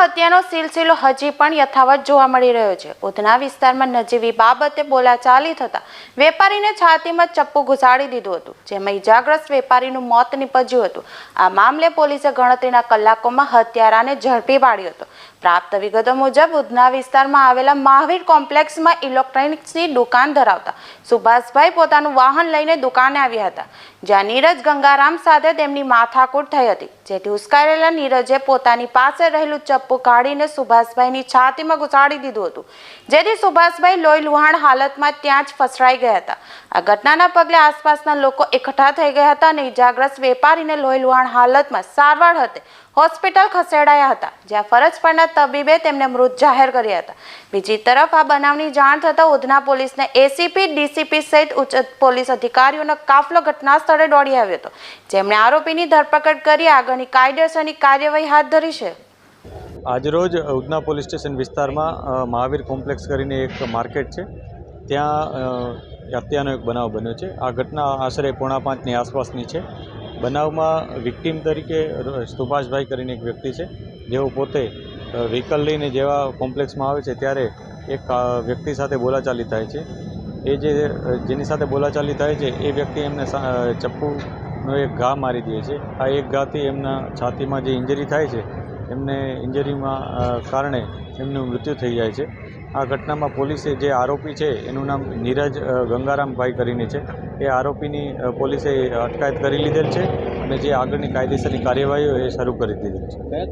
હત્યાનો સિલસિલો હજી પણ યથાવત જોવા મળી રહ્યો છે. ઉધના વિસ્તારમાં નજીવી બાબતે બોલાચાલી થતા વેપારીને છાતીમાં ચપ્પુ ઘુસાડી દીધું હતું, જેમાં ઈજાગ્રસ્ત વેપારીનું મોત નીપજ્યું હતું. આ મામલે પોલીસે ગણતરીના કલાકોમાં હત્યારાને ઝડપી પાડ્યો હતો. પ્રાપ્ત વિગતો મુજબ, ઉધના વિસ્તારમાં આવેલા મહાવીર કોમ્પ્લેક્સમાં ઇલેક્ટ્રોનિક્સની દુકાન ધરાવતા સુભાષભાઈ પોતાનું વાહન લઈને દુકાને આવ્યા હતા, જ્યાં નીરજ ગંગારામ સાથે તેમની માથાકૂટ થઈ હતી. જેથી ઉશ્કારેલા નીરજે પોતાની પાસે રહેલું ચપ્પુ કાઢીને સુભાષભાઈની છાતીમાં ઘુસાડી દીધું હતું. જેથી સુભાષભાઈ લોહી લુહાણ હાલતમાં ત્યાં જ ફસરાઈ ગયા હતા. આ ઘટનાના પગલે આસપાસના લોકો એકઠા થઈ ગયા હતા અને ઇજાગ્રસ્ત વેપારીને લોહી લુહાણ હાલતમાં સારવાર હતી હોસ્પિટલ ખસેડાયા હતા. જ્યાં ફરજ પરના તબીબે તેમને મૃત જાહેર કર્યા હતા. બીજી તરફ આ બનાવની જાણ થતાં ઉધના પોલીસને એસીપી, ડીસીપી સહિત ઉચ્ચ પોલીસ અધિકારીઓનો કાફલો ઘટના સ્થળે દોડી આવ્યો હતો. જેમણે આરોપીની ધરપકડ કરી આગળની કાયદેસરની કાર્યવાહી હાથ ધરી છે. આજરોજ ઉધના પોલીસ સ્ટેશન વિસ્તારમાં મહાવીર કોમ્પ્લેક્સ કરીને એક માર્કેટ છે. ત્યાં હત્યાનો એક બનાવ બન્યો છે. આ ઘટના આશરે પોણા પાંચની આસપાસની છે. બનાવમાં વિક્ટીમ તરીકે સુભાષભાઈ કરીને એક વ્યક્તિ છે, જેઓ પોતે વ્હીકલ લઈને જેવા કોમ્પ્લેક્સમાં આવે છે, ત્યારે એક વ્યક્તિ સાથે બોલાચાલી થાય છે. એ જે જેની સાથે બોલાચાલી થાય છે, એ વ્યક્તિ એમને ચપ્પુનો એક ઘા મારી દે છે. આ એક ઘાથી એમના છાતીમાં જે ઇન્જરી થાય છે એમને ઇન્જરીમાં કારણે એમનું મૃત્યુ થઈ જાય છે. આ ઘટનામાં પોલીસે જે આરોપી છે, એનું નામ નીરજ ગંગારામભાઈ કરીને છે. એ આરોપીની પોલીસે અટકાયત કરી લીધેલ છે અને જે આગળની કાયદેસરની કાર્યવાહીઓ એ શરૂ કરી દીધેલ છે.